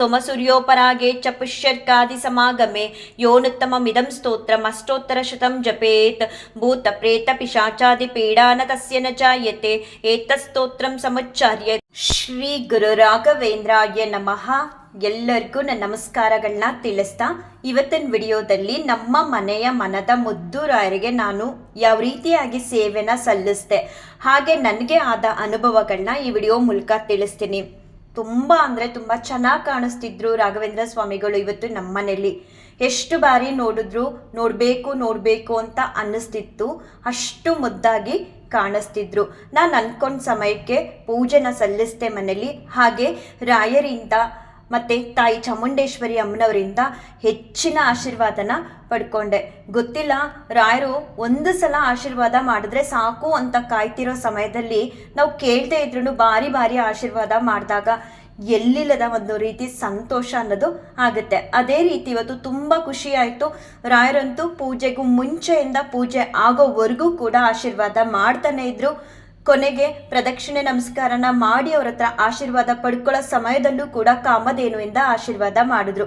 सोमसूर्योपरागे च पुष्यर्कादिसमागमे योनुत्तममिदं स्तोत्रम् अष्टोत्तरशतं जपेत् भूतप्रेतपिशाचादिपीडा न तस्य न जायते एतत्स्तोत्रं समुच्चार्य ಶ್ರೀ ಗುರು ರಾಘವೇಂದ್ರಾಯ ನಮಃ ಎಲ್ಲರಿಗೂ ನನ್ನ ನಮಸ್ಕಾರಗಳನ್ನ ತಿಳಿಸ್ತಾ ಇವತ್ತಿನ ವಿಡಿಯೋದಲ್ಲಿ ನಮ್ಮ ಮನೆಯ ಮನದ ಮುದ್ದು ರಾಯರಿಗೆ ನಾನು ಯಾವ ರೀತಿಯಾಗಿ ಸೇವೆನ ಸಲ್ಲಿಸ್ದೆ ಹಾಗೆ ನನಗೆ ಆದ ಅನುಭವಗಳನ್ನ ಈ ವಿಡಿಯೋ ಮೂಲಕ ತಿಳಿಸ್ತೀನಿ ತುಂಬ ಅಂದರೆ ತುಂಬ ಚೆನ್ನಾಗಿ ಕಾಣಿಸ್ತಿದ್ರು ರಾಘವೇಂದ್ರ ಸ್ವಾಮಿಗಳು ಇವತ್ತು ನಮ್ಮ ಮನೆಯಲ್ಲಿ ಎಷ್ಟು ಬಾರಿ ನೋಡಿದ್ರು ನೋಡಬೇಕು ನೋಡಬೇಕು ಅಂತ ಅನ್ನಿಸ್ತಿತ್ತು. ಅಷ್ಟು ಮುದ್ದಾಗಿ ಕಾಣಿಸ್ತಿದ್ರು. ನಾನು ಅನ್ಕೊಂಡ ಸಮಯಕ್ಕೆ ಪೂಜೆನ ಸಲ್ಲಿಸ್ದೆ ಮನೇಲಿ. ಹಾಗೆ ರಾಯರಿಂದ ಮತ್ತು ತಾಯಿ ಚಾಮುಂಡೇಶ್ವರಿ ಅಮ್ಮನವರಿಂದ ಹೆಚ್ಚಿನ ಆಶೀರ್ವಾದನ ಪಡ್ಕೊಂಡೆ. ಗೊತ್ತಿಲ್ಲ, ರಾಯರು ಒಂದು ಸಲ ಆಶೀರ್ವಾದ ಮಾಡಿದ್ರೆ ಸಾಕು ಅಂತ ಕಾಯ್ತಿರೋ ಸಮಯದಲ್ಲಿ ನಾವು ಕೇಳದೆ ಇದ್ರೂ ಬಾರಿ ಬಾರಿ ಆಶೀರ್ವಾದ ಮಾಡಿದಾಗ ಎಲ್ಲಿಲ್ಲದ ಒಂದು ರೀತಿ ಸಂತೋಷ ಅನ್ನೋದು ಆಗುತ್ತೆ. ಅದೇ ರೀತಿ ಇವತ್ತು ತುಂಬ ಖುಷಿ ಆಯಿತು. ರಾಯರಂತೂ ಪೂಜೆಗೂ ಮುಂಚೆಯಿಂದ ಪೂಜೆ ಆಗೋವರೆಗೂ ಕೂಡ ಆಶೀರ್ವಾದ ಮಾಡ್ತಾನೆ ಇದ್ರು. ಕೊನೆಗೆ ಪ್ರದಕ್ಷಿಣೆ ನಮಸ್ಕಾರನ ಮಾಡಿ ಅವ್ರ ಹತ್ರ ಆಶೀರ್ವಾದ ಪಡ್ಕೊಳ್ಳೋ ಸಮಯದಲ್ಲೂ ಕೂಡ ಕಾಮಧೇನುವಿಂದ ಆಶೀರ್ವಾದ ಮಾಡಿದ್ರು.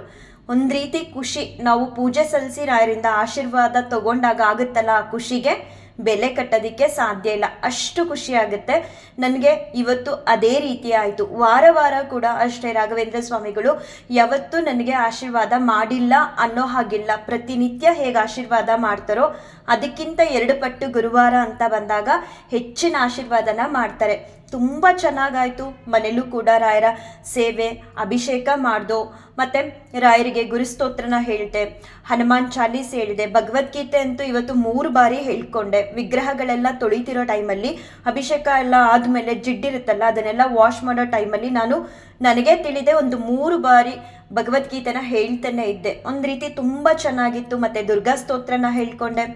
ಒಂದು ರೀತಿ ಖುಷಿ, ನಾವು ಪೂಜೆ ಸಲ್ಲಿಸಿ ರಾಯರಿಂದ ಆಶೀರ್ವಾದ ತಗೊಂಡಾಗ ಆಗುತ್ತಲ್ಲ ಆ ಖುಷಿಗೆ? ಬೆಲೆ ಕಟ್ಟೋದಕ್ಕೆ ಸಾಧ್ಯ ಇಲ್ಲ. ಅಷ್ಟು ಖುಷಿಯಾಗುತ್ತೆ. ನನಗೆ ಇವತ್ತು ಅದೇ ರೀತಿ ಆಯಿತು. ವಾರ ವಾರ ಕೂಡ ಅಷ್ಟೇ ರಾಘವೇಂದ್ರ ಸ್ವಾಮಿಗಳು ಯಾವತ್ತೂ ನನಗೆ ಆಶೀರ್ವಾದ ಮಾಡಿಲ್ಲ ಅನ್ನೋ ಹಾಗಿಲ್ಲ. ಪ್ರತಿನಿತ್ಯ ಹೇಗೆ ಆಶೀರ್ವಾದ ಮಾಡ್ತಾರೋ ಅದಕ್ಕಿಂತ ಎರಡು ಪಟ್ಟು ಗುರುವಾರ ಅಂತ ಬಂದಾಗ ಹೆಚ್ಚಿನ ಆಶೀರ್ವಾದನ ಮಾಡ್ತಾರೆ. ತುಂಬ ಚೆನ್ನಾಗಾಯಿತು. ಮನೇಲೂ ಕೂಡ ರಾಯರ ಸೇವೆ, ಅಭಿಷೇಕ ಮಾಡ್ದು. ಮತ್ತು ರಾಯರಿಗೆ ಗುರುಸ್ತೋತ್ರನ ಹೇಳಿದೆ ಹನುಮಾನ್ ಚಾಲೀಸ್ ಹೇಳಿದೆ. ಭಗವದ್ಗೀತೆ ಅಂತೂ ಇವತ್ತು ಮೂರು ಬಾರಿ ಹೇಳ್ಕೊಂಡೆ. ವಿಗ್ರಹಗಳೆಲ್ಲ ತೊಳಿತಿರೋ ಟೈಮಲ್ಲಿ, ಅಭಿಷೇಕ ಎಲ್ಲ ಆದಮೇಲೆ ಜಿಡ್ಡಿರುತ್ತಲ್ಲ ಅದನ್ನೆಲ್ಲ ವಾಶ್ ಮಾಡೋ ಟೈಮಲ್ಲಿ ನಾನು ನನಗೆ ತಿಳಿದೆ ಒಂದು ಮೂರು ಬಾರಿ ಭಗವದ್ಗೀತೆನ ಹೇಳ್ತಾನೆ ಇದ್ದೆ. ಒಂದು ರೀತಿ ತುಂಬ ಚೆನ್ನಾಗಿತ್ತು. ಮತ್ತು ದುರ್ಗಾ ಸ್ತೋತ್ರನ ಹೇಳ್ಕೊಂಡೆ.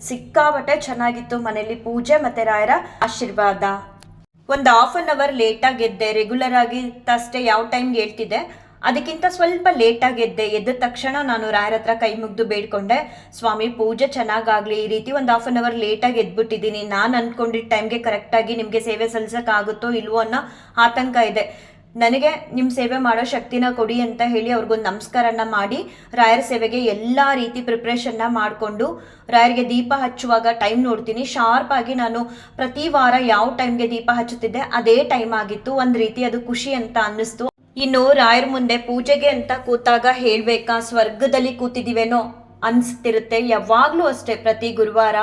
ಸಿಕ್ಕಾಪಟ್ಟೆ ಚೆನ್ನಾಗಿತ್ತು ಮನೆಯಲ್ಲಿ ಪೂಜೆ ಮತ್ತು ರಾಯರ ಆಶೀರ್ವಾದ. ಒಂದು ಹಾಫ್ ಅನ್ ಅವರ್ ಲೇಟಾಗಿ ಎದ್ದೆ ರೆಗ್ಯುಲರ್ ಆಗಿ ಅಷ್ಟೇ ಯಾವ ಟೈಮ್ಗೆ ಹೇಳ್ತಿದ್ದೆ. ಅದಕ್ಕಿಂತ ಸ್ವಲ್ಪ ಲೇಟಾಗಿ ಎದ್ದೆ ಎದ್ದ ತಕ್ಷಣ ನಾನು ರಾಯರ ಹತ್ರ ಕೈ ಮುಗ್ದು ಬೇಡ್ಕೊಂಡೆ. ಸ್ವಾಮಿ, ಪೂಜೆ ಚೆನ್ನಾಗಾಗಲಿ. ಈ ರೀತಿ ಒಂದು ಹಾಫ್ ಅನ್ ಅವರ್ ಲೇಟಾಗಿ ಎದ್ಬಿಟ್ಟಿದ್ದೀನಿ. ನಾನು ಅಂದ್ಕೊಂಡಿದ್ದ ಟೈಮ್ಗೆ ಕರೆಕ್ಟಾಗಿ ನಿಮಗೆ ಸೇವೆ ಸಲ್ಲಿಸೋಕ್ಕಾಗುತ್ತೋ ಇಲ್ವೋ ಅನ್ನೋ ಆತಂಕ ಇದೆ. ನನಗೆ ನಿಮ್ಮ ಸೇವೆ ಮಾಡೋ ಶಕ್ತಿನ ಕೊಡಿ ಅಂತ ಹೇಳಿ ಅವ್ರಿಗೊಂದು ನಮಸ್ಕಾರನ ಮಾಡಿ, ರಾಯರ ಸೇವೆಗೆ ಎಲ್ಲ ರೀತಿ ಪ್ರಿಪ್ರೇಷನ್ನ ಮಾಡಿಕೊಂಡು, ರಾಯರಿಗೆ ದೀಪ ಹಚ್ಚುವಾಗ ಟೈಮ್ ನೋಡ್ತೀನಿ. ಶಾರ್ಪ್ ಆಗಿ ನಾನು ಪ್ರತಿ ವಾರ ಯಾವ ಟೈಮ್ಗೆ ದೀಪ ಹಚ್ಚುತ್ತಿದ್ದೆ, ಅದೇ ಟೈಮ್ ಆಗಿತ್ತು. ಒಂದು ರೀತಿ ಅದು ಖುಷಿ ಅಂತ ಅನ್ನಿಸ್ತು. ಇನ್ನು ರಾಯರ ಮುಂದೆ ಪೂಜೆಗೆ ಅಂತ ಕೂತಾಗ ಹೇಳ್ಬೇಕಾ, ಸ್ವರ್ಗದಲ್ಲಿ ಕೂತಿದ್ದೀವೇನೋ ಅನಿಸ್ತಿರುತ್ತೆ. ಯಾವಾಗಲೂ ಅಷ್ಟೇ ಪ್ರತಿ ಗುರುವಾರ.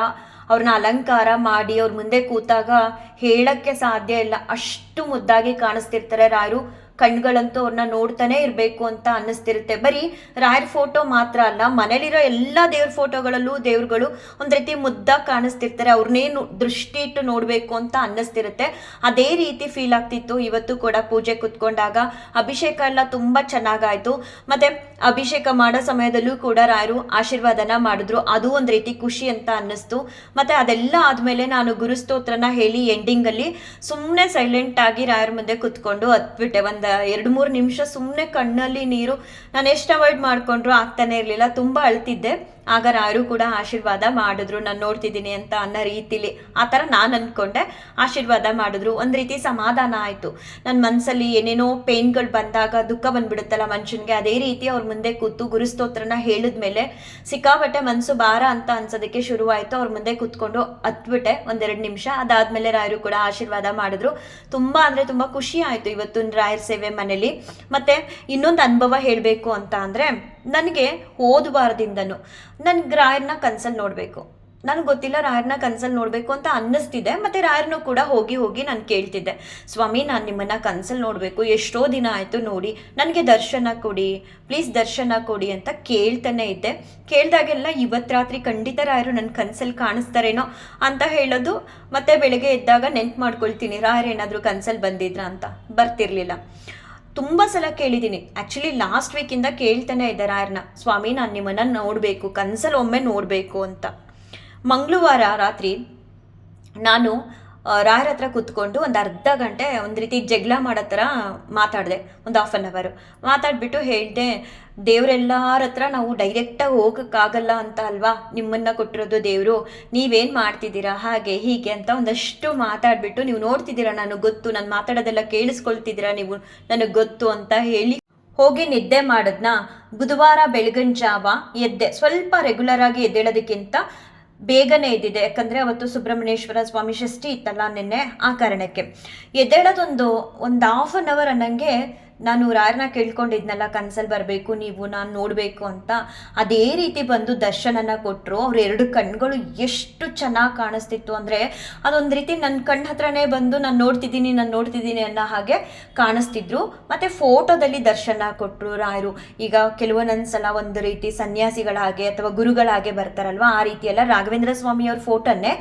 ಅವ್ರನ್ನ ಅಲಂಕಾರ ಮಾಡಿ ಅವ್ರ ಮುಂದೆ ಕೂತಾಗ ಹೇಳಕ್ಕೆ ಸಾಧ್ಯ ಇಲ್ಲ. ಅಷ್ಟು ಮುದ್ದಾಗಿ ಕಾಣಿಸ್ತಿರ್ತಾರೆ ರಾಯರು. ಕಣ್ಗಳಂತೂ ಅವ್ರನ್ನ ನೋಡ್ತಾನೆ ಇರಬೇಕು ಅಂತ ಅನ್ನಿಸ್ತಿರುತ್ತೆ. ಬರೀ ರಾಯರ್ ಫೋಟೋ ಮಾತ್ರ ಅಲ್ಲ, ಮನೇಲಿರೋ ಎಲ್ಲ ದೇವ್ರ ಫೋಟೋಗಳಲ್ಲೂ ದೇವ್ರುಗಳು ಒಂದು ರೀತಿ ಮುದ್ದಾಗಿ ಕಾಣಿಸ್ತಿರ್ತಾರೆ ಅವ್ರನ್ನೇನು ದೃಷ್ಟಿ ಇಟ್ಟು ನೋಡಬೇಕು ಅಂತ ಅನ್ನಿಸ್ತಿರುತ್ತೆ. ಅದೇ ರೀತಿ ಫೀಲ್ ಆಗ್ತಿತ್ತು ಇವತ್ತು ಕೂಡ ಪೂಜೆ ಕುತ್ಕೊಂಡಾಗ. ಅಭಿಷೇಕ ಎಲ್ಲ ತುಂಬ ಚೆನ್ನಾಗಾಯಿತು. ಮತ್ತು ಅಭಿಷೇಕ ಮಾಡೋ ಸಮಯದಲ್ಲೂ ಕೂಡ ರಾಯರು ಆಶೀರ್ವಾದನ ಮಾಡಿದ್ರು. ಅದು ಒಂದು ರೀತಿ ಖುಷಿ ಅಂತ ಅನ್ನಿಸ್ತು. ಮತ್ತು ಅದೆಲ್ಲ ಆದಮೇಲೆ ನಾನು ಗುರುಸ್ತೋತ್ರನ ಹೇಳಿ ಎಂಡಿಂಗಲ್ಲಿ ಸುಮ್ಮನೆ ಸೈಲೆಂಟಾಗಿ ರಾಯರ ಮುಂದೆ ಕುತ್ಕೊಂಡು ಹತ್ಬಿಟ್ಟೆ ಒಂದು ಎರಡು ಮೂರು ನಿಮಿಷ ಸುಮ್ಮನೆ ಕಣ್ಣಲ್ಲಿ ನೀರು ನಾನು ಎಷ್ಟು ಅವಾಯ್ಡ್ ಮಾಡಿಕೊಂಡ್ರು ಆಗ್ತಾನೆ ಇರಲಿಲ್ಲ ತುಂಬ ಅಳ್ತಿದ್ದೆ. ಆಗ ರಾಯರು ಕೂಡ ಆಶೀರ್ವಾದ ಮಾಡಿದ್ರು, ನಾನು ನೋಡ್ತಿದ್ದೀನಿ ಅಂತ ಅನ್ನೋ ರೀತಿಲಿ ಆ ಥರ ನಾನು ಅಂದ್ಕೊಂಡೆ ಆಶೀರ್ವಾದ ಮಾಡಿದ್ರು. ಒಂದು ರೀತಿ ಸಮಾಧಾನ ಆಯಿತು. ನನ್ನ ಮನಸ್ಸಲ್ಲಿ ಏನೇನೋ ಪೇನ್ಗಳು ಬಂದಾಗ, ದುಃಖ ಬಂದ್ಬಿಡುತ್ತಲ್ಲ ಮನುಷ್ಯನಿಗೆ, ಅದೇ ರೀತಿ ಅವ್ರ ಮುಂದೆ ಕೂತು ಗುರುಸ್ತೋತ್ರನ ಹೇಳಿದ್ಮೇಲೆ ಸಿಕ್ಕಾಪಟ್ಟೆ ಮನಸ್ಸು ಭಾರ ಅಂತ ಅನ್ಸೋದಕ್ಕೆ ಶುರುವಾಯಿತು. ಅವ್ರ ಮುಂದೆ ಕೂತ್ಕೊಂಡು ಹತ್ಬಿಟ್ಟೆ ಒಂದೆರಡು ನಿಮಿಷ. ಅದಾದಮೇಲೆ ರಾಯರು ಕೂಡ ಆಶೀರ್ವಾದ ಮಾಡಿದ್ರು. ತುಂಬ ಅಂದರೆ ತುಂಬ ಖುಷಿ ಆಯಿತು ಇವತ್ತು ರಾಯರ ಸೇವೆ ಮನೇಲಿ. ಮತ್ತು ಇನ್ನೊಂದು ಅನುಭವ ಹೇಳಬೇಕು ಅಂತ ಅಂದರೆ ನನಗೆ ಹೋದ ವಾರದಿಂದನೂ ನನ್ಗೆ ರಾಯರ್ನ ಕನ್ಸಲ್ಲಿ ನೋಡಬೇಕು. ನನಗೆ ಗೊತ್ತಿಲ್ಲ ರಾಯರ್ನ ಕನ್ಸಲ್ಲಿ ನೋಡಬೇಕು ಅಂತ ಅನ್ನಿಸ್ತಿದೆ, ಮತ್ತು ರಾಯರ್ನೂ ಕೂಡ ಹೋಗಿ ಹೋಗಿ ನಾನು ಕೇಳ್ತಿದ್ದೆ. ಸ್ವಾಮಿ, ನಾನು ನಿಮ್ಮನ್ನು ಕನ್ಸಲ್ಲಿ ನೋಡಬೇಕು. ಎಷ್ಟೋ ದಿನ ಆಯಿತು ನೋಡಿ. ನನಗೆ ದರ್ಶನ ಕೊಡಿ. ಪ್ಲೀಸ್ ದರ್ಶನ ಕೊಡಿ ಅಂತ ಕೇಳ್ತಾನೆ ಇದ್ದೆ. ಕೇಳಿದಾಗೆಲ್ಲ ಇವತ್ತು ರಾತ್ರಿ ಖಂಡಿತ ರಾಯರು ನನ್ನ ಕನ್ಸಲ್ಲಿ ಕಾಣಿಸ್ತಾರೇನೋ ಅಂತ ಹೇಳೋದು, ಮತ್ತು ಬೆಳಗ್ಗೆ ಎದ್ದಾಗ ನೆನ್ಪು ಮಾಡ್ಕೊಳ್ತೀನಿ. ರಾಯರ್ ಏನಾದರೂ ಕನ್ಸಲ್ಲಿ ಬಂದಿದ್ರ ಅಂತ. ಬರ್ತಿರ್ಲಿಲ್ಲ. ತುಂಬ ಸಲ ಕೇಳಿದ್ದೀನಿ. ಆ್ಯಕ್ಚುಲಿ ಲಾಸ್ಟ್ ವೀಕಿಂದ ಕೇಳ್ತಾನೆ ಇದ್ದಾರೆ ಆರ್ನ ಸ್ವಾಮಿ, ನಾನು ನಿಮ್ಮನ್ನು ನೋಡಬೇಕು ಕನಸಲ್ಲಿ ಒಮ್ಮೆ ನೋಡಬೇಕು ಅಂತ. ಮಂಗಳವಾರ ರಾತ್ರಿ ನಾನು ರಾಯರ ಹತ್ರ ಕೂತ್ಕೊಂಡು ಒಂದು ಅರ್ಧ ಗಂಟೆ ಒಂದು ರೀತಿ ಜಗಳ ಮಾಡೋ ಥರ ಮಾತಾಡಿದೆ, ಒಂದು ಹಾಫ್ ಆನ್ ಅವರು ಮಾತಾಡಿಬಿಟ್ಟು ಹೇಳಿದೆ, ದೇವರೆಲ್ಲರ ಹತ್ರ ನಾವು ಡೈರೆಕ್ಟಾಗಿ ಹೋಗೋಕ್ಕಾಗಲ್ಲ ಅಂತ ಅಲ್ವಾ? ನಿಮ್ಮನ್ನು ಕೊಟ್ಟಿರೋದು ದೇವರು. ನೀವೇನು ಮಾಡ್ತಿದ್ದೀರಾ? ಹಾಗೆ, ಹೀಗೆ ಅಂತ ಒಂದಷ್ಟು ಮಾತಾಡಿಬಿಟ್ಟು, ನೀವು ನೋಡ್ತಿದ್ದೀರಾ? ನನಗೆ ಗೊತ್ತು. ನಾನು ಮಾತಾಡೋದೆಲ್ಲ ಕೇಳಿಸ್ಕೊಳ್ತಿದ್ದೀರಾ ನೀವು? ನನಗೆ ಗೊತ್ತು ಅಂತ ಹೇಳಿ ಹೋಗಿ ನಿದ್ದೆ ಮಾಡಿದ್ನ. ಬುಧವಾರ ಬೆಳಗಿನ ಜಾವ ಎದ್ದೆ. ಸ್ವಲ್ಪ ರೆಗ್ಯುಲರ್ ಆಗಿ ಎದ್ದೇಳೋದಕ್ಕಿಂತ ಬೇಗನೆ ಇದ್ದಿದೆ. ಯಾಕಂದರೆ ಅವತ್ತು ಸುಬ್ರಹ್ಮಣ್ಯೇಶ್ವರ ಸ್ವಾಮಿ ಷಷ್ಠಿ ಇತ್ತಲ್ಲ ನಿನ್ನೆ ಆ ಕಾರಣಕ್ಕೆ. ಎದ್ದೇಳೋದೊಂದು, ಒಂದು ಹಾಫ್ ಆನ್ ಅವರ್ ನನಗೆ ನಾನು ರಾಯರನ್ನ ಕೇಳ್ಕೊಂಡಿದ್ನಲ್ಲ, ಕನಸಲ್ಲಿ ಬರಬೇಕು, ನೀವು ನಾನು ನೋಡಬೇಕು ಅಂತ. ಅದೇ ರೀತಿ ಬಂದು ದರ್ಶನನ ಕೊಟ್ಟರು ಅವ್ರ ಎರಡು ಕಣ್ಗಳು ಎಷ್ಟು ಚೆನ್ನಾಗಿ ಕಾಣಿಸ್ತಿತ್ತು ಅಂದರೆ, ಅದೊಂದು ರೀತಿ ನನ್ನ ಕಣ್ಣು ಹತ್ರನೇ ಬಂದು ನಾನು ನೋಡ್ತಿದ್ದೀನಿ ನಾನು ನೋಡ್ತಿದ್ದೀನಿ ಅನ್ನೋ ಹಾಗೆ ಕಾಣಿಸ್ತಿದ್ರು. ಮತ್ತು ಫೋಟೋದಲ್ಲಿ ದರ್ಶನ ಕೊಟ್ಟರು ರಾಯರು. ಈಗ ಕೆಲವೊಂದೊಂದು ಸಲ ಒಂದು ರೀತಿ ಸನ್ಯಾಸಿಗಳ ಹಾಗೆ ಅಥವಾ ಗುರುಗಳ ಹಾಗೆ ಬರ್ತಾರಲ್ವ, ಆ ರೀತಿ ಎಲ್ಲ ರಾಘವೇಂದ್ರ ಸ್ವಾಮಿಯವ್ರ ಫೋಟೋನ್ನೇ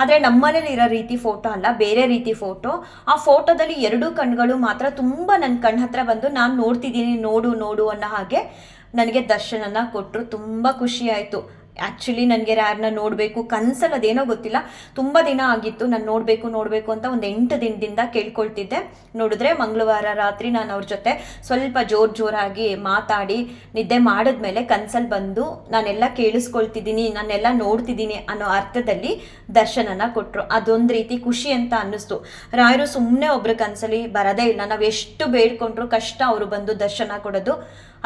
ಆದರೆ ನಮ್ಮನೇಲಿ ಇರೋ ರೀತಿ ಫೋಟೋ ಅಲ್ಲ, ಬೇರೆ ರೀತಿ ಫೋಟೋ ಆ ಫೋಟೋದಲ್ಲಿ ಎರಡೂ ಕಣ್ಗಳು ಮಾತ್ರ ತುಂಬ ನನ್ನ ಕಣ್ಣು ಹತ್ರ ಬಂದು ನಾನು ನೋಡ್ತಿದ್ದೀನಿ, ನೋಡು ನೋಡು ಅನ್ನೋ ಹಾಗೆ ನನಗೆ ದರ್ಶನನ ಕೊಟ್ಟರು ತುಂಬ ಖುಷಿಯಾಯಿತು ಆ್ಯಕ್ಚುಲಿ ನನಗೆ ಯಾರನ್ನ ನೋಡಬೇಕು, ಕನ್ಸಲ್ಲಿ ಅದೇನೋ ಗೊತ್ತಿಲ್ಲ. ತುಂಬ ದಿನ ಆಗಿತ್ತು, ನಾನು ನೋಡಬೇಕು ನೋಡಬೇಕು ಅಂತ ಒಂದು ಎಂಟು ದಿನದಿಂದ ಕೇಳ್ಕೊಳ್ತಿದ್ದೆ. ನೋಡಿದ್ರೆ ಮಂಗಳವಾರ ರಾತ್ರಿ ನಾನು ಅವ್ರ ಜೊತೆ ಸ್ವಲ್ಪ ಜೋರು ಜೋರಾಗಿ ಮಾತಾಡಿ, ನಿದ್ದೆ ಮಾಡಿದ್ಮೇಲೆ ಕನ್ಸಲ್ಲಿ ಬಂದು ನಾನೆಲ್ಲ ಕೇಳಿಸ್ಕೊಳ್ತಿದ್ದೀನಿ, ನಾನೆಲ್ಲ ನೋಡ್ತಿದ್ದೀನಿ ಅನ್ನೋ ಅರ್ಥದಲ್ಲಿ ದರ್ಶನನ ಕೊಟ್ಟರು ಅದೊಂದು ರೀತಿ ಖುಷಿ ಅಂತ ಅನ್ನಿಸ್ತು. ರಾಯರು ಸುಮ್ಮನೆ ಒಬ್ರು ಕನ್ಸಲ್ಲಿ ಬರೋದೇ ಇಲ್ಲ. ನಾವು ಎಷ್ಟು ಬೇಡ್ಕೊಂಡ್ರು ಕಷ್ಟ ಅವರು ಬಂದು ದರ್ಶನ ಕೊಡೋದು.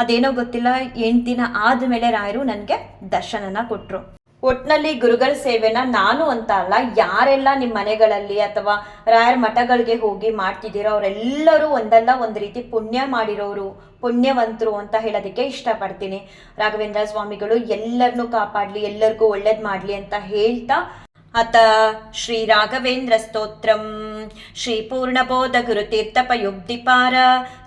ಅದೇನೋ ಗೊತ್ತಿಲ್ಲ, ಎಂಟು ದಿನ ಆದಮೇಲೆ ರಾಯರು ನನಗೆ ದರ್ಶನನ ಕೊಟ್ಟರು ಒಟ್ನಲ್ಲಿ ಗುರುಗಳ ಸೇವೆನ ನಾನು ಅಂತ ಅಲ್ಲ, ಯಾರೆಲ್ಲ ನಿಮ್ಮ ಮನೆಗಳಲ್ಲಿ ಅಥವಾ ರಾಯರ ಮಠಗಳಿಗೆ ಹೋಗಿ ಮಾಡ್ತಿದ್ದೀರೋ ಅವರೆಲ್ಲರೂ ಒಂದಲ್ಲ ಒಂದು ರೀತಿ ಪುಣ್ಯ ಮಾಡಿರೋರು, ಪುಣ್ಯವಂತರು ಅಂತ ಹೇಳೋದಕ್ಕೆ ಇಷ್ಟಪಡ್ತೀನಿ. ರಾಘವೇಂದ್ರ ಸ್ವಾಮಿಗಳು ಎಲ್ಲರನ್ನೂ ಕಾಪಾಡಲಿ, ಎಲ್ಲರಿಗೂ ಒಳ್ಳೇದು ಮಾಡಲಿ ಅಂತ ಹೇಳ್ತಾ, ಅತ ಶ್ರೀ ರಾಘವೇಂದ್ರ ಸ್ತೋತ್ರಂ. श्रीपूर्णबोधगुरुतीर्थपयुब्धिपार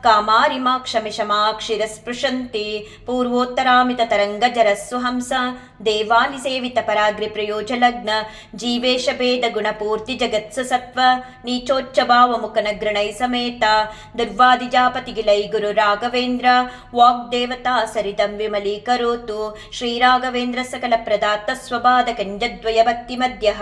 कामारिमा क्षमिशमा क्षिरस्पृशन्ति पूर्वोत्तरामिततरङ्गजरस्वहंस ಸ್ಪೃಶಂತಿ ಪೂರ್ವೋತ್ತರಾಮಿತ ತರಂಗ ಜರಸ್ಸು ಹಂಸ ದೇವಾಲಿ ಸೇವಿತ ಪರಾಗ್ರಿ ಪ್ರಯೋಜಲಗ್ನ ಜೀವೇಶ ಭೇದ ಗುಣಪೂರ್ತಿ ಜಗತ್ಸ ಸತ್ವ ನೀಚೋಚ್ಚ ಭಾವ ಮುಖನಗ್ರಣೈ ಸಮೇತ ದುರ್ವಾದಿಜಾಪತಿಗಿಲೈ ಗುರು ರಾಘವೇಂದ್ರ ವಾಗ್ದೇವತಾ ಸರಿತಂ ವಿಮಲೀಕರೋತು ಶ್ರೀರಾಘವೇಂದ್ರ ಸಕಲ ಪ್ರದಾತ ಸ್ವಪಾದ ಕಂಜದ್ವಯ ಭಕ್ತಿ ಮಧ್ಯ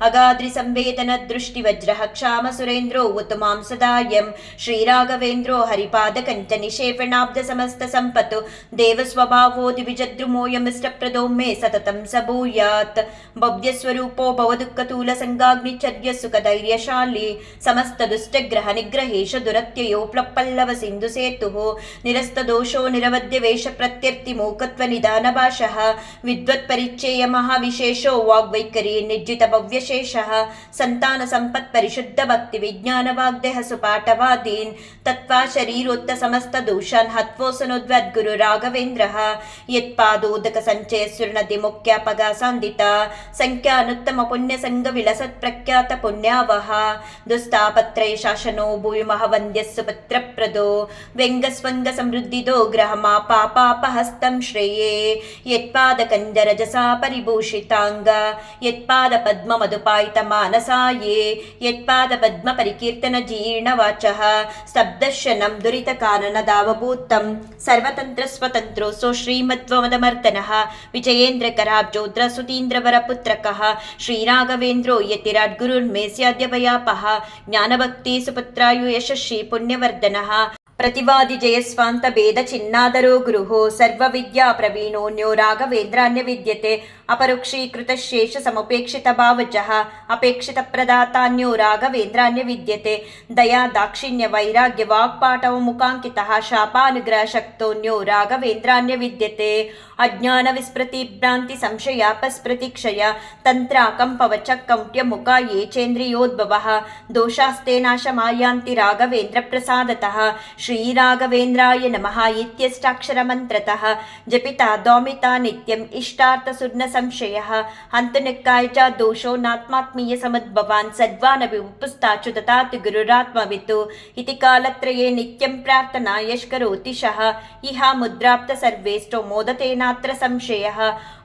ಅಗಾದ್ರಿ ಸಂವೇದನ ದೃಷ್ಟಿ ವಜ್ರ ಕ್ಷಾಮ ಸುರೇಂದ್ರೋ ಉತ್ತಮಾಂ ಸದಾಯಂ ಶ್ರೀರಾಘವೇಂದ್ರೋ ಹರಿಪಾದ ಕಂಚ ನಿಷೇಪಣಾಬ್ಧ ಸಮಸ್ತ ಸಂಪತ್ತು ದೇವ ಸ್ವಭಾವೋ సతతం సభూయాత్ భవ్యస్వరూపో భవదుఃఖతూల సంగాగ్నిచర్య సుఖధైర్యశాలి సమస్త దుష్టగ్రహ నిగ్రహేష దురత్యయో ప్లప్పల్లవ సింధు సేతు నిరస్తదోషో నిరవద్య వేష ప్రత్యర్థి మూకత్వ నిదాన భాష విద్వత్పరిచ్ఛేయ మహావిశేషో వాగ్వైఖరి నిర్జిత భవ్యశేష సంతాన సంపత్ పరిశుద్ధ భక్తి విజ్ఞాన వాగ్దేహ సుపాఠవాదీన్ తత్వా శరీరోత్త సమస్త దోషాన్ హత్వోసనోద్వద్గురు రాఘవేంద్ర యత్పాదోదక సంచయస్సురణ ಶರೀರೋತ್ತ ಸಮಸ್ತ ದೋಷಾನ್ ಹತ್ವೋಸನೋದ್ವದ್ ಗುರು ರಾಘವೇಂದ್ರಃ ಯತ್ಪಾದೋದಕ ಸಂಚಯ ಸುರ್ಣತಿ ಮುಖ್ಯಾಪಗ ಸಾಂದಿತ ಸಂಖ್ಯಾನುತ್ತಮ ಪುಣ್ಯ ಸಂಘ ವಿಲಸತ್ ಪ್ರಖ್ಯಾತ ಪುಣ್ಯಾವಹ ದುಸ್ತಾಪತ್ರಯ ಶಾಸನೋ ಭೂಮಿಮಹ ವಂದ್ಯಸ್ಸು ಪತ್ರಪ್ರದೋ ವ್ಯಂಗಸ್ವಂಗ ಸಮೃದ್ಧಿದೋ ಗ್ರಹಮ ಪಾಪಾಪಹಸ್ತಂ ಶ್ರೇಯೇ ಯತ್ಪಾದ ಕಂಜರಜಸಾ ಪರಿಭೂಷಿತಾಂಗ ಯತ್ಪಾದ ಪದ್ಮ ಮಧುಪಾಯಿತ ಮಾನಸಾಯೇ ಯತ್ಪಾದ ಪದ್ಮ ಪರಿಕೀರ್ತನ ಜೀರ್ಣ ವಾಚಃ ಸ್ತಬ್ಧಶನಂ ದುರಿತ ಕಾನನ ದಾವಭೂತಂ ಸರ್ವತಂತ್ರ ಸ್ವತಂತ್ರೋ ಸೋ ಶ್ರೀಮಧ್ವಮದಮರ್ದನಃ ವಿಜಯೇಂದ್ರ योगेन्द्रकराब्जो द्रसुतीन्द्रवरपुत्रकः श्रीराघवेन्द्रो यतिराड्गुरुर्मे ज्ञानभक्ति ज्ञानभक्तिसुपुत्रायु यशस्वी पुण्यवर्धनः। ಜ್ಞಾನಭಕ್ತಿ ಸುಪುತ್ರಾಯು ಯಶಸ್ವಿ ಪುಣ್ಯವರ್ಧನಃ ಪ್ರತಿವಾದಿ ಜಯಸ್ವಾಂತ ಭೇದ ಚಿನ್ನಾದರೋ ಗುರುಃ ಸರ್ವವಿದ್ಯಾ ಪ್ರವೀಣೋನ್ಯೋ ರಾಘವೇಂದ್ರಾನ್ಯ ವಿದ್ಯತೆ ಅಪರುಕ್ಷೀಕೃತ ಶೇಷ ಸಮುಪೇಕ್ಷಿತ ಭಾವಜಃ ಅಪೇಕ್ಷಿತ ಪ್ರದಾತಾನ್ಯೋ ರಾಘವೇಂದ್ರಾನ್ಯ ವಿದ್ಯತೆ ದಯಾ ದಾಕ್ಷಿಣ್ಯ ವೈರಾಗ್ಯ ವಾಕ್ಪಾಟವ ಮುಖಾಂಕಿತಃ ಶಾಪಾನುಗ್ರಹ ಶಕ್ತೋನ್ಯೋ ರಾಘವೇಂದ್ರಾನ್ಯ ವಿದ್ಯತೆ ಅಜ್ಞಾನ ವಿಸ್ಮೃತಿ ಭ್ರಾಂತಿ ಸಂಶಯಾಪಸ್ಮೃತಿ ಕ್ಷಯ ತಂತ್ರ ಕಂಪವಚ ಕೌಂಟ್ಯ ಮುಖ ಯೇಚೇಂದ್ರಿಯೋದ್ಭವ ದೋಷಾಸ್ತೆ ನಾಶ ಮಾಯಾಂತಿ ರಾಘವೇಂದ್ರ ಪ್ರಸಾದತಃ శ్రీరాఘవేంద్రాయ నమ ఇత్యష్టాక్షరమంత్రత జపిత దోమిత నిత్యం ఇష్టార్థసుర్ణ సంశయ హంతనిక్కాయ చ దోషో నాత్మాత్మీయ సముద్భవాన్ సద్వానవి ఉపస్థాచు తథాతి గురురాత్మవిత్ ఇది కాలత్రయే నిత్యం ప్రార్థనా యష్కరోతి శ ఇహ ముద్రాప్త సర్వేష్టో మోదతేనాత్ర సంశయ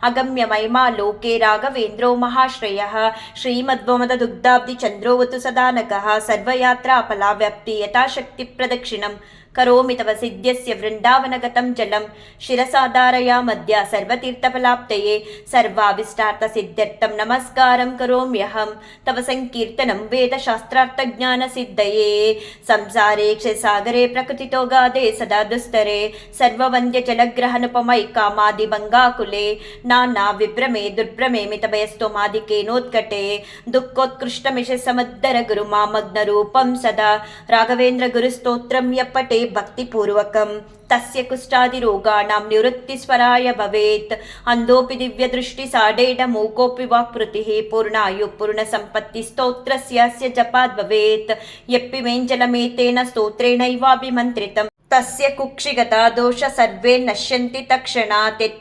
अगम्यमयमा लोके राघवेन्द्रो महाश्रयः श्रीमद्वमददुग्धाब्धिचन्द्रोऽवतु सदा नकः सर्वयात्रापला व्याप्ति यथाशक्तिप्रदक्षिणम् కరోమి తవ సిద్ధ్యస్య వృందావనగతం జలం. శిరసాధారయా మధ్య సర్వతీర్థఫలాప్తయే సర్వావిష్టార్థ సిద్ధ్యర్థం నమస్కారం కరోమ్యహం. తవ సంకీర్తనం వేద శాస్త్రార్థ జ్ఞాన సిద్ధయే సంసారే సాగరే ప్రకృతితో గాదే సదా దుస్తరే. సర్వవంద్య జలగ్రహనుపమై కామాది బంగాకులే నానా విభ్రమే దుర్భ్రమే మితభయస్తో మాదికే నోత్కటే. దుఃఖోత్కృష్టమిష సమద్దర గురు మామగ్న రూపం సదా. రాఘవేంద్ర గురు స్తోత్రం ఎప్పటే భక్తిపూర్వకం తస్య కుష్టాది రోగాణం నివృత్తి స్వరాయ భవేత్ అందోపి దివ్య దృష్టి సాడేడ మూకోపి వాక్పృతి పూర్ణాయు పూర్ణ సంపత్తి స్తోత్రస్య జపాద్ భవేత్ ఎప్పి వేంజలమేతేన స్తోత్రేణైవాభిమంత్రితం तस्य कुक्षिगता दोष सर्वे नश्यन्ति तत्क्षणात् यत्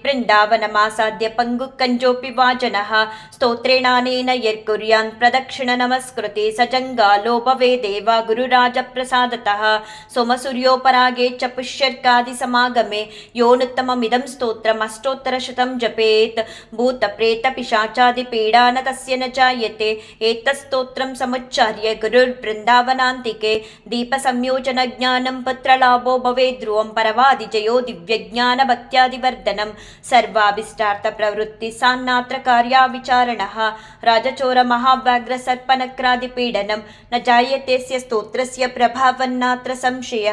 पङ्गुकञ्जोऽपि वाचनः स्तोत्रेणानेन जनः स्तोत्रेण यर्कुर्यान् प्रदक्षिणनमस्कृति सजङ्गा लोपवेदे वा गुरुराजप्रसादतः। च पुष्यर्कादिसमागमे योऽनुत्तममिदं स्तोत्रमष्टोत्तरशतं जपेत्। भूतप्रेतपिशाचादिपीडा न तस्य न जायते। एतत्स्तोत्रं समुच्चार्य गुरुर्बृन्दावनान्तिके दीपसंयोजनज्ञानं पुत्रलाभो భవే ధ్రువం పరమాదిజయో దివ్యజ్ఞానభక్త్యాదివర్ధనం సర్వాభిష్టార్థప్రవృత్తి సాన్నాత్ర కార్యావిచారణ రాజచోర మహావ్యాఘ్రసర్పనక్రాదిపీడనం న జాయతేస్య స్తోత్రస్య ప్రభావన్నాత్ర సంశయ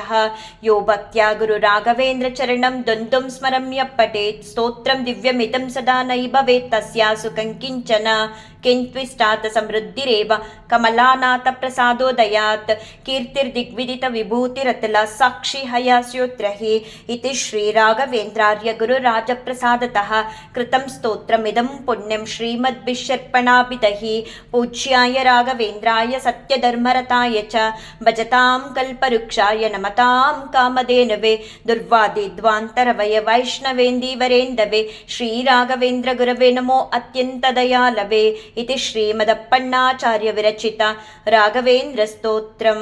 యో భక్త్యా గురు రాఘవేంద్రచరణం ద్వంద్వం స్మరమ్య పటేత్ స్తోత్రం దివ్యమితం సదా నై భవేత్ తస్యాసు కంకించన किन्त्विष्टात् समृद्धिरेव कमलानाथप्रसादोदयात् कीर्तिर्दिग्विदितविभूतिरतला साक्षि हयास्योत्र इति श्रीराघवेन्द्रार्य गुरुराजप्रसादतः कृतं स्तोत्रमिदं पुण्यं श्रीमद्भिषर्पणाभितैः पूज्याय राघवेन्द्राय सत्यधर्मरताय च भजतां कल्पवृक्षाय नमतां कामधेनवे दुर्वादिद्वान्तरवय वैष्णवेन्दीवरेन्दवे श्रीराघवेन्द्रगुरवे नमो अत्यन्तदयालवे इति ಶ್ರೀಮದಪ್ಪಣ್ಣಾಚಾರ್ಯ ವಿರಚಿತ ರಾಘವೇಂದ್ರ ಸ್ತೋತ್ರಂ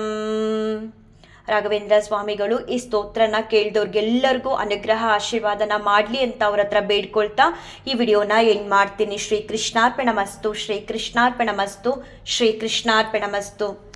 ರಾಘವೇಂದ್ರ ಸ್ವಾಮಿಗಳು ಈ ಸ್ತೋತ್ರನ ಕೇಳಿದವ್ರಿಗೆಲ್ಲರಿಗೂ ಅನುಗ್ರಹ, ಆಶೀರ್ವಾದನ ಮಾಡಲಿ ಅಂತ ಅವ್ರ ಹತ್ರ ಬೇಡ್ಕೊಳ್ತಾ ಈ ವಿಡಿಯೋನ ಎಂಡ್ ಮಾಡ್ತೀನಿ. ಶ್ರೀ ಕೃಷ್ಣಾರ್ಪಣ ಮಸ್ತು ಶ್ರೀ ಕೃಷ್ಣಾರ್ಪಣ ಮಸ್ತು ಶ್ರೀ ಕೃಷ್ಣಾರ್ಪಣ ಮಸ್ತು